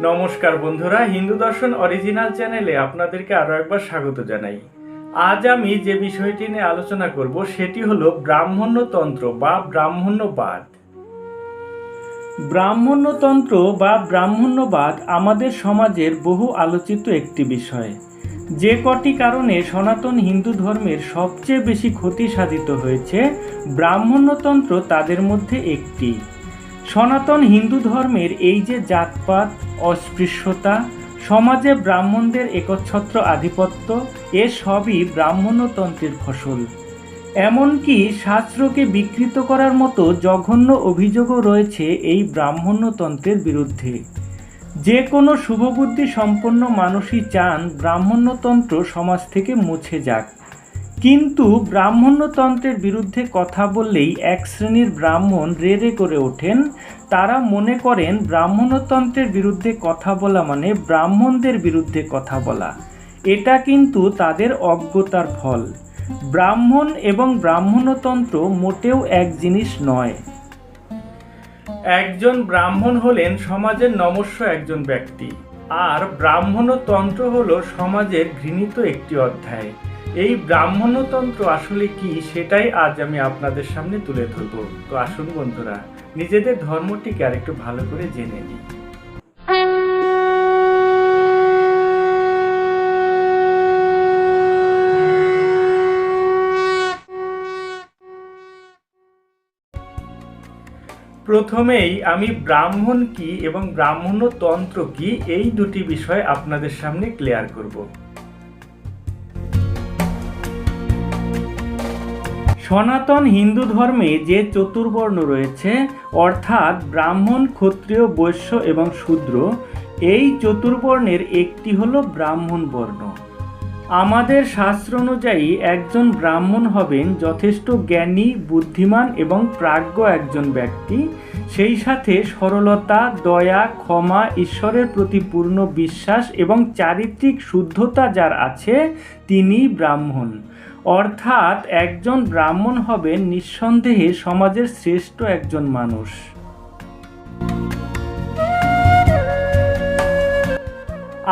নমস্কার বন্ধুরা, হিন্দু দর্শন অরিজিনাল চ্যানেলে আপনাদেরকে আরও একবার স্বাগত জানাই। আজ আমি যে বিষয়টি নিয়ে আলোচনা করব, সেটি হলো ব্রাহ্মণ্যতন্ত্র বা ব্রাহ্মণ্যবাদ। ব্রাহ্মণ্যতন্ত্র বা ব্রাহ্মণ্যবাদ আমাদের সমাজের বহু আলোচিত একটি বিষয়। যে কটি কারণে সনাতন হিন্দু ধর্মের সবচেয়ে বেশি ক্ষতি সাধিত হয়েছে, ব্রাহ্মণ্যতন্ত্র তাদের মধ্যে একটি। সনাতন হিন্দু ধর্মের এই যে জাতপাত অস্পৃশ্যতা, সমাজে ব্রাহ্মণদের একচ্ছত্র আধিপত্য, এ সবই ব্রাহ্মণ্যতন্ত্রের ফসল। এমনকি শাস্ত্রকে বিকৃত করার মতো জঘন্য অভিযোগও রয়েছে এই ব্রাহ্মণ্যতন্ত্রের বিরুদ্ধে। যে কোনো শুভবুদ্ধি সম্পন্ন মানুষই চান ব্রাহ্মণ্যতন্ত্র সমাজ থেকে মুছে যাক। কিন্তু ব্রাহ্মণ্যতন্ত্রের বিরুদ্ধে কথা বললেই এক শ্রেণির ব্রাহ্মণ রে রে করে ওঠেন। তারা মনে করেন ব্রাহ্মণতন্ত্রের বিরুদ্ধে কথা বলা মানে ব্রাহ্মণদের বিরুদ্ধে কথা বলা। এটা কিন্তু তাদের অজ্ঞতার ফল। ব্রাহ্মণ এবং ব্রাহ্মণতন্ত্র মোটেও এক জিনিস নয়। একজন ব্রাহ্মণ হলেন সমাজের নমস্য একজন ব্যক্তি। আর ব্রাহ্মণতন্ত্র হলো সমাজের ঘৃণিত একটি অধ্যায়। এই ব্রাহ্মণতন্ত্র আসলে কি সেটাই আজ আমি আপনাদের সামনে তুলে ধরব। তো আসুন বন্ধুরা, নিজেদের ধর্মটিকে আরেকটু ভালো করে জেনে নিই। প্রথমেই আমি ব্রাহ্মণ কি এবং ব্রাহ্মণতন্ত্র কি এই দুটি বিষয় আপনাদের সামনে ক্লিয়ার করব। সনাতন হিন্দু ধর্মে যে চতুর্বর্ণ রয়েছে, অর্থাৎ ব্রাহ্মণ, ক্ষত্রিয়, বৈশ্য এবং শূদ্র, এই চতুর্বর্ণের একটি হলো ব্রাহ্মণ বর্ণ। আমাদের শাস্ত্র অনুযায়ী একজন ব্রাহ্মণ হবেন যথেষ্ট জ্ঞানী, বুদ্ধিমান এবং প্রাজ্ঞ একজন ব্যক্তি। সেই সাথে সরলতা, দয়া, ক্ষমা, ঈশ্বরের প্রতি পূর্ণ বিশ্বাস এবং চারিত্রিক শুদ্ধতা যার আছে, তিনি ব্রাহ্মণ। অর্থাৎ একজন ব্রাহ্মণ হবেন নিঃসন্দেহে সমাজের শ্রেষ্ঠ একজন মানুষ।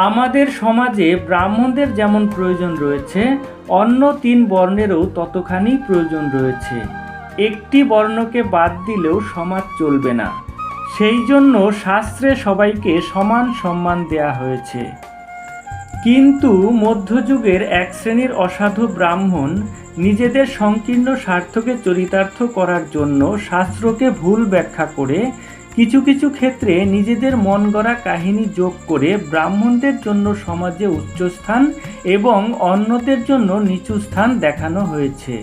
আমাদের সমাজে ব্রাহ্মণদের যেমন প্রয়োজন রয়েছে, অন্য তিন বর্ণেরও ততখানি প্রয়োজন রয়েছে। একটি বর্ণকে বাদ দিলেও সমাজ চলবে না। সেই জন্য শাস্ত্রে সবাইকে সমান সম্মান দেয়া হয়েছে। কিন্তু মধ্যযুগের এক শ্রেণির অসাধু ব্রাহ্মণ নিজেদের সংকীর্ণ স্বার্থকে চরিতার্থ করার জন্য শাস্ত্রকে ভুল ব্যাখ্যা করে কিছু কিছু ক্ষেত্রে নিজেদের মন গড়া কাহিনী যোগ করে ব্রাহ্মণদের জন্য সমাজে উচ্চস্থান এবং অন্যদের জন্য নিচু স্থান দেখানো হয়েছে,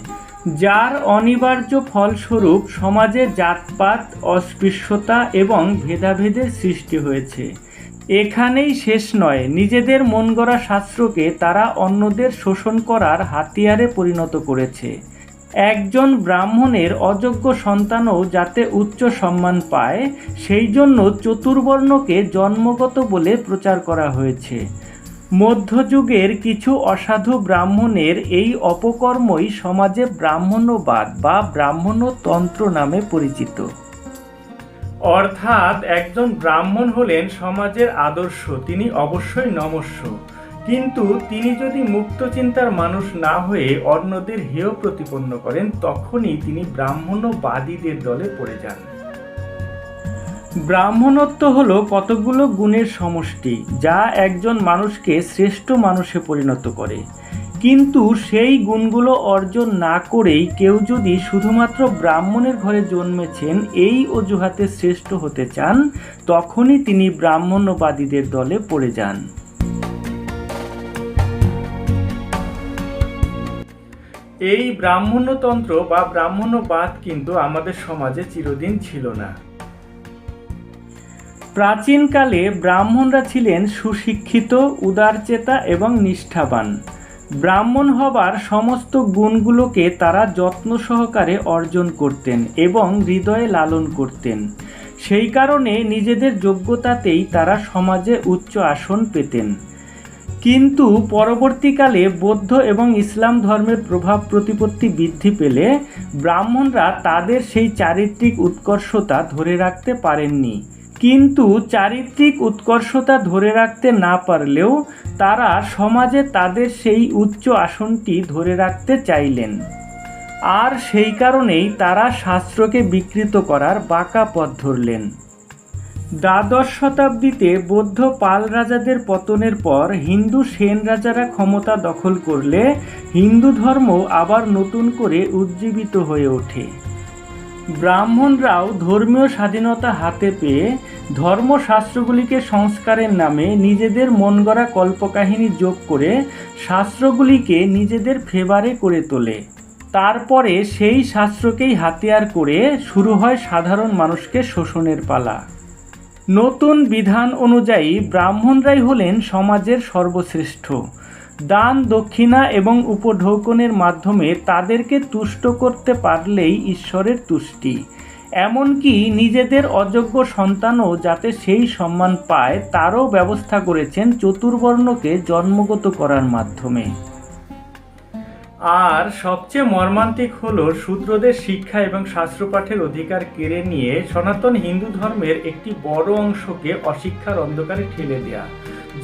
যার অনিবার্য ফলস্বরূপ সমাজে জাতপাত, অস্পৃশ্যতা এবং ভেদাভেদের সৃষ্টি হয়েছে। এখানেই শেষ নয়। নিজেদের মন গড়া শাস্ত্রকে তারা অন্যদের শোষণ করার হাতিয়ারে পরিণত করেছে। একজন ব্রাহ্মণের অযোগ্য সন্তানও যাতে উচ্চ সম্মান পায়, সেই জন্য চতুর্বর্ণকে জন্মগত বলে প্রচার করা হয়েছে। মধ্যযুগের কিছু অসাধু ব্রাহ্মণের এই অপকর্মই সমাজে ব্রাহ্মণ্যবাদ বা ব্রাহ্মণ্যতন্ত্র নামে পরিচিত। অর্থাৎ একজন ব্রাহ্মণ হলেন সমাজের আদর্শ, তিনি অবশ্যই নমস্য। কিন্তু তিনি যদি মুক্ত চিন্তার মানুষ না হয়ে অন্যদের হেয় প্রতিপন্ন করেন, তখনই তিনি ব্রাহ্মণ্যবাদীদের দলে পড়ে যান। ব্রাহ্মণত্ব হলো কতগুলো গুণের সমষ্টি, যা একজন মানুষকে শ্রেষ্ঠ মানুষে পরিণত করে। কিন্তু সেই গুণগুলো অর্জন না করেই কেউ যদি শুধুমাত্র ব্রাহ্মণের ঘরে জন্মেছেন, এই অজুহাতে শ্রেষ্ঠ হতে চান, তখনই তিনি ব্রাহ্মণ্যবাদীদের দলে পড়ে যান। এই ব্রাহ্মণ্যতন্ত্র বা ব্রাহ্মণ্যবাদ কিন্তু আমাদের সমাজে চিরদিন ছিল না। প্রাচীনকালে ব্রাহ্মণরা ছিলেন সুশিক্ষিত, উদারচেতা এবং নিষ্ঠাবান। ব্রাহ্মণ হবার সমস্ত গুণগুলোকে তারা যত্ন সহকারে অর্জন করতেন এবং হৃদয়ে লালন করতেন। সেই কারণে নিজেদের যোগ্যতাতেই তারা সমাজে উচ্চ আসন পেতেন। কিন্তু পরবর্তীকালে বৌদ্ধ এবং ইসলাম ধর্মের প্রভাব প্রতিপত্তি বৃদ্ধি পেলে ব্রাহ্মণরা তাদের সেই চারিত্রিক উৎকর্ষতা ধরে রাখতে পারেননি। কিন্তু চারিত্রিক উৎকর্ষতা ধরে রাখতে না পারলেও তারা সমাজে তাদের সেই উচ্চ আসনটি ধরে রাখতে চাইলেন। আর সেই কারণেই তারা শাস্ত্রকে বিকৃত করার বাঁকা পথ ধরলেন। দ্বাদশ শতাব্দীতে বৌদ্ধ পাল রাজাদের পতনের পর হিন্দু সেন রাজারা ক্ষমতা দখল করলে হিন্দু ধর্ম আবার নতুন করে উজ্জীবিত হয়ে ওঠে। ব্রাহ্মণরাও ধর্মীয় স্বাধীনতা হাতে পেয়ে ধর্মশাস্ত্রগুলিকে সংস্কারের নামে নিজেদের মন গড়া কল্পকাহিনী যোগ করে শাস্ত্রগুলিকে নিজেদের ফেভারে করে তোলে। তারপরে সেই শাস্ত্রকেই হাতিয়ার করে শুরু হয় সাধারণ মানুষকে শোষণের পালা। নতুন বিধান অনুযায়ী ব্রাহ্মণরাই হলেন সমাজের সর্বশ্রেষ্ঠ। দান, দক্ষিণা এবং উপঢৌকনের মাধ্যমে তাদেরকে তুষ্ট করতে পারলেই ঈশ্বরের তুষ্টি। এমনকি নিজেদের অযোগ্য সন্তানও যাতে সেই সম্মান পায়, তারও ব্যবস্থা করেছেন চতুর্বর্ণকে জন্মগত করার মাধ্যমে। আর সবচেয়ে মর্মান্তিক হলো শূদ্রদের শিক্ষা এবং শাস্ত্রপাঠের অধিকার কেড়ে নিয়ে সনাতন হিন্দু ধর্মের একটি বড় অংশকে অশিক্ষার অন্ধকারে ঠেলে দেয়া।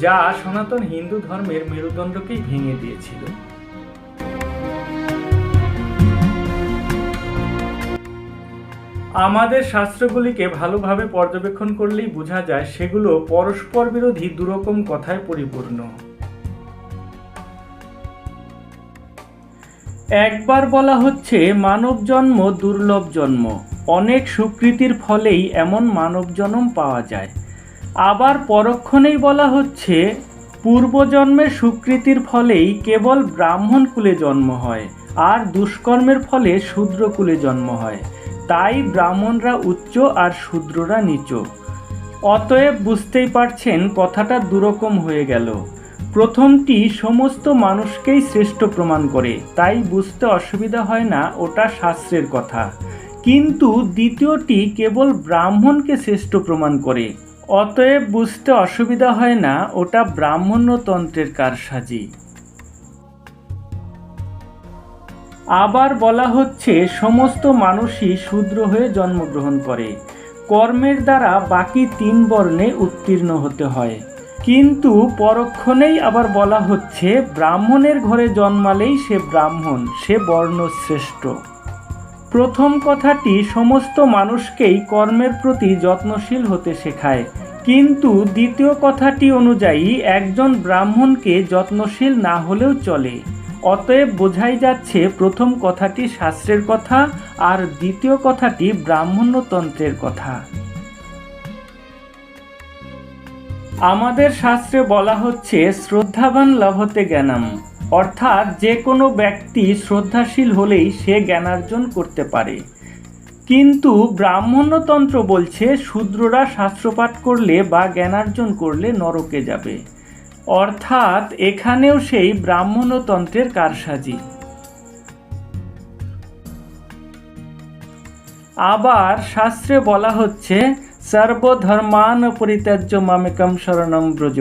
যা সনাতন হিন্দু ধর্মের মেরুদণ্ডকেই ভেঙে দিয়েছিল। আমাদের শাস্ত্রগুলিকে ভালোভাবে পর্যবেক্ষণ করলেই বোঝা যায় সেগুলো পরস্পর বিরোধী দুরকম কথায় পরিপূর্ণ। একবার বলা হচ্ছে, মানব জন্ম দুর্লভ জন্ম। অনেক সুকৃতির ফলেই এমন মানব জন্ম পাওয়া যায়। আবার পরক্ষণেই বলা হচ্ছে পূর্বজন্মের সুকৃতির ফলেই কেবল ব্রাহ্মণ কুলে জন্ম হয়, আর দুষ্কর্মের ফলে শূদ্র কুলে জন্ম হয়। তাই ব্রাহ্মণরা উচ্চ আর শূদ্ররা নিচ। অতএব বুঝতেই পারছেন কথাটা দুরকম হয়ে গেল। প্রথমটি সমস্ত মানুষকেই শ্রেষ্ঠ প্রমাণ করে, তাই বুঝতে অসুবিধা হয় না, ওটা শাস্ত্রের কথা। কিন্তু দ্বিতীয়টি কেবল ব্রাহ্মণকে শ্রেষ্ঠ প্রমাণ করে। অতএব বুঝতে অসুবিধা হয় না, ওটা ব্রাহ্মণ্যতন্ত্রের কারসাজি। আবার বলা হচ্ছে, সমস্ত মানুষই শূদ্র হয়ে জন্মগ্রহণ করে। কর্মের দ্বারা বাকি তিন বর্ণে উত্তীর্ণ হতে হয়। কিন্তু পরক্ষণেই আবার বলা হচ্ছে, ব্রাহ্মণের ঘরে জন্মালেই সে ব্রাহ্মণ, সে বর্ণশ্রেষ্ঠ। প্রথম কথাটি সমস্ত মানুষকেই কর্মের প্রতি যত্নশীল হতে শেখায়। কিন্তু দ্বিতীয় কথাটি অনুযায়ী একজন ব্রাহ্মণকে যত্নশীল না হলেও চলে। অতএব বোঝাই যাচ্ছে প্রথম কথাটি শাস্ত্রের কথা আর দ্বিতীয় কথাটি ব্রাহ্মণ্যতন্ত্রের কথা। আমাদের শাস্ত্রে বলা হচ্ছে, শ্রদ্ধাবান লভতে জ্ঞানম। অর্থাৎ যে কোনো ব্যক্তি শ্রদ্ধাশীল হলেই সে জ্ঞানার্জন করতে পারে। কিন্তু ব্রাহ্মণ্যতন্ত্র বলছে, শূদ্ররা শাস্ত্রপাঠ করলে বা জ্ঞানার্জন করলে নরকে যাবে। অর্থাৎ এখানেও সেই ব্রাহ্মণ্যতন্ত্রের কারসাজি। আবার শাস্ত্রে বলা হচ্ছে সর্বধর্মান পরিত্যাজ্য মামেকম শরণম ব্রজ।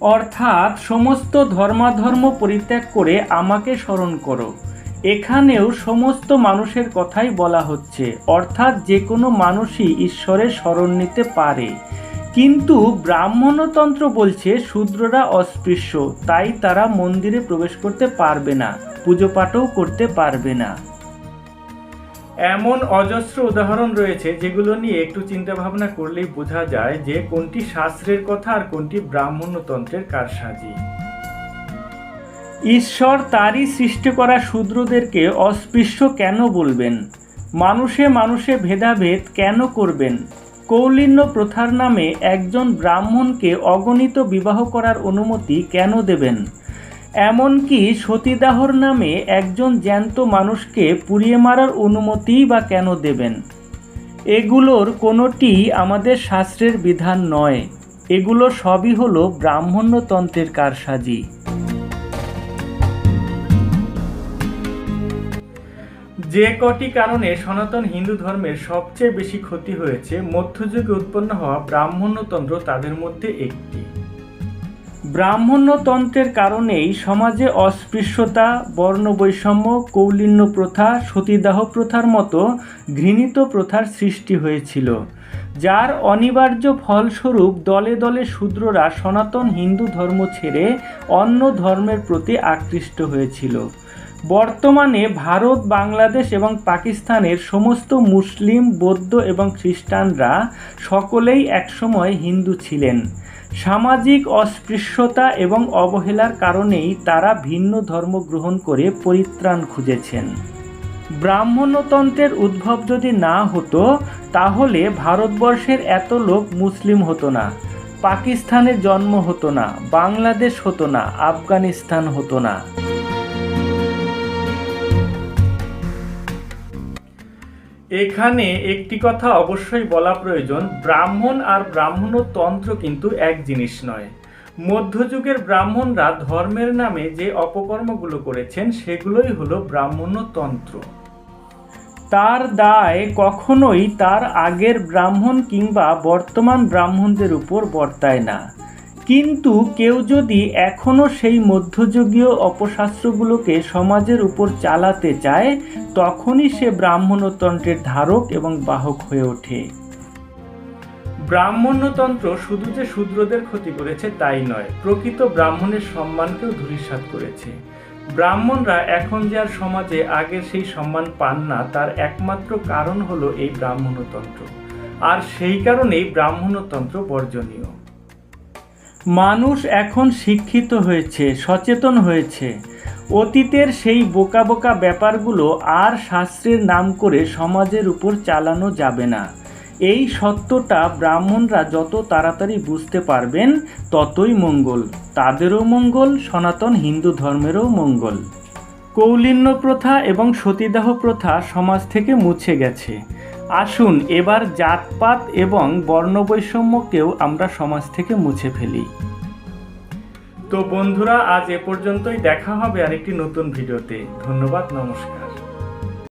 অর্থাৎ সমস্ত ধর্মাধর্ম পরিত্যাগ করে আমাকে স্মরণ করো। এখানেও সমস্ত মানুষের কথাই বলা হচ্ছে, অর্থাৎ যে কোনো মানুষই ঈশ্বরের স্মরণ নিতে পারে। কিন্তু ব্রাহ্মণতন্ত্র বলছে, শূদ্ররা অস্পৃশ্য, তাই তারা মন্দিরে প্রবেশ করতে পারবে না, পুজো পাঠও করতে পারবে না। এমন অজস্র উদাহরণ রয়েছে যেগুলো নিয়ে একটু চিন্তা ভাবনা করলেই বোঝা যায় যে কোনটি শাস্ত্রের কথা আর কোনটি ব্রাহ্মণ্যতন্ত্রের কারসাজি। ঈশ্বর তারই সৃষ্টি করা শূদ্রদেরকে অস্পৃশ্য কেন বলবেন? মানুষে মানুষে ভেদাভেদ কেন করবেন? কৌলিন্য প্রথার নামে একজন ব্রাহ্মণকে অগণিত বিবাহ করার অনুমতি কেন দেবেন? এমনকি সতীদাহর নামে একজন জ্যান্ত মানুষকে পুড়িয়ে মারার অনুমতিই বা কেন দেবেন? এগুলোর কোনোটি আমাদের শাস্ত্রের বিধান নয়। এগুলো সবই হলো ব্রাহ্মণ্যতন্ত্রের কারসাজি। যে কটি কারণে সনাতন হিন্দু ধর্মের সবচেয়ে বেশি ক্ষতি হয়েছে, মধ্যযুগে উৎপন্ন হওয়া ব্রাহ্মণ্যতন্ত্র তাদের মধ্যে একটি। ব্রাহ্মণ্যতন্ত্রের কারণেই সমাজে অস্পৃশ্যতা, বর্ণবৈষম্য, কৌলিন্য প্রথা, সতীদাহ প্রথার মতো ঘৃণিত প্রথার সৃষ্টি হয়েছিল, যার অনিবার্য ফলস্বরূপ দলে দলে শূদ্ররা সনাতন হিন্দু ধর্ম ছেড়ে অন্য ধর্মের প্রতি আকৃষ্ট হয়েছিল। বর্তমানে ভারত, বাংলাদেশ এবং পাকিস্তানের সমস্ত মুসলিম, বৌদ্ধ এবং খ্রিস্টানরা সকলেই একসময় হিন্দু ছিলেন। সামাজিক অস্পৃশ্যতা এবং অবহেলার কারণেই তারা ভিন্ন ধর্ম গ্রহণ করে পরিত্রাণ খুঁজেছেন। ব্রাহ্মণতন্ত্রের উদ্ভব যদি না হতো, তাহলে ভারতবর্ষের এত লোক মুসলিম হতো না পাকিস্তানের জন্ম হতো না, বাংলাদেশ হতো না, আফগানিস্তান হতো না। এখানে একটি কথা অবশ্যই বলা প্রয়োজন, ব্রাহ্মণ আর ব্রাহ্মণতন্ত্র কিন্তু এক জিনিস নয়। মধ্যযুগের ব্রাহ্মণরা ধর্মের নামে যে অপকর্মগুলো করেছেন, সেগুলোই হলো ব্রাহ্মণতন্ত্র। তার দায় কখনোই তার আগের ব্রাহ্মণ কিংবা বর্তমান ব্রাহ্মণদের উপর বর্তায় না। কিন্তু কেউ যদি এখনও সেই মধ্যযুগীয় অপশাস্ত্রগুলোকে সমাজের উপর চালাতে চায়, তখনই সে ব্রাহ্মণতন্ত্রের ধারক এবং বাহক হয়ে ওঠে। ব্রাহ্মণ্যতন্ত্র শুধু যে শূদ্রদের ক্ষতি করেছে তাই নয়, প্রকৃত ব্রাহ্মণের সম্মানকেও ধূলিসাৎ করেছে। ব্রাহ্মণরা এখন যে আর সমাজে আগের সেই সম্মান পান না, তার একমাত্র কারণ হলো এই ব্রাহ্মণতন্ত্র। আর সেই কারণেই ব্রাহ্মণতন্ত্র বর্জনীয়। মানুষ এখন শিক্ষিত হয়েছে, সচেতন হয়েছে। অতীতের সেই বোকা বোকা ব্যাপারগুলো আর শাস্ত্রের নাম করে সমাজের উপর চালানো যাবে না। এই সত্যটা ব্রাহ্মণরা যত তাড়াতাড়ি বুঝতে পারবেন, ততই মঙ্গল। তাদেরও মঙ্গল, সনাতন হিন্দু ধর্মেরও মঙ্গল। কৌলিন্য প্রথা এবং সতীদাহ প্রথা সমাজ থেকে মুছে গেছে। আসুন, এবার জাতপাত এবং বর্ণবৈষম্যকেও আমরা সমাজ থেকে মুছে ফেলি। তো বন্ধুরা, আজ এ পর্যন্তই, দেখা হবে আরেকটি নতুন ভিডিওতে। ধন্যবাদ, নমস্কার।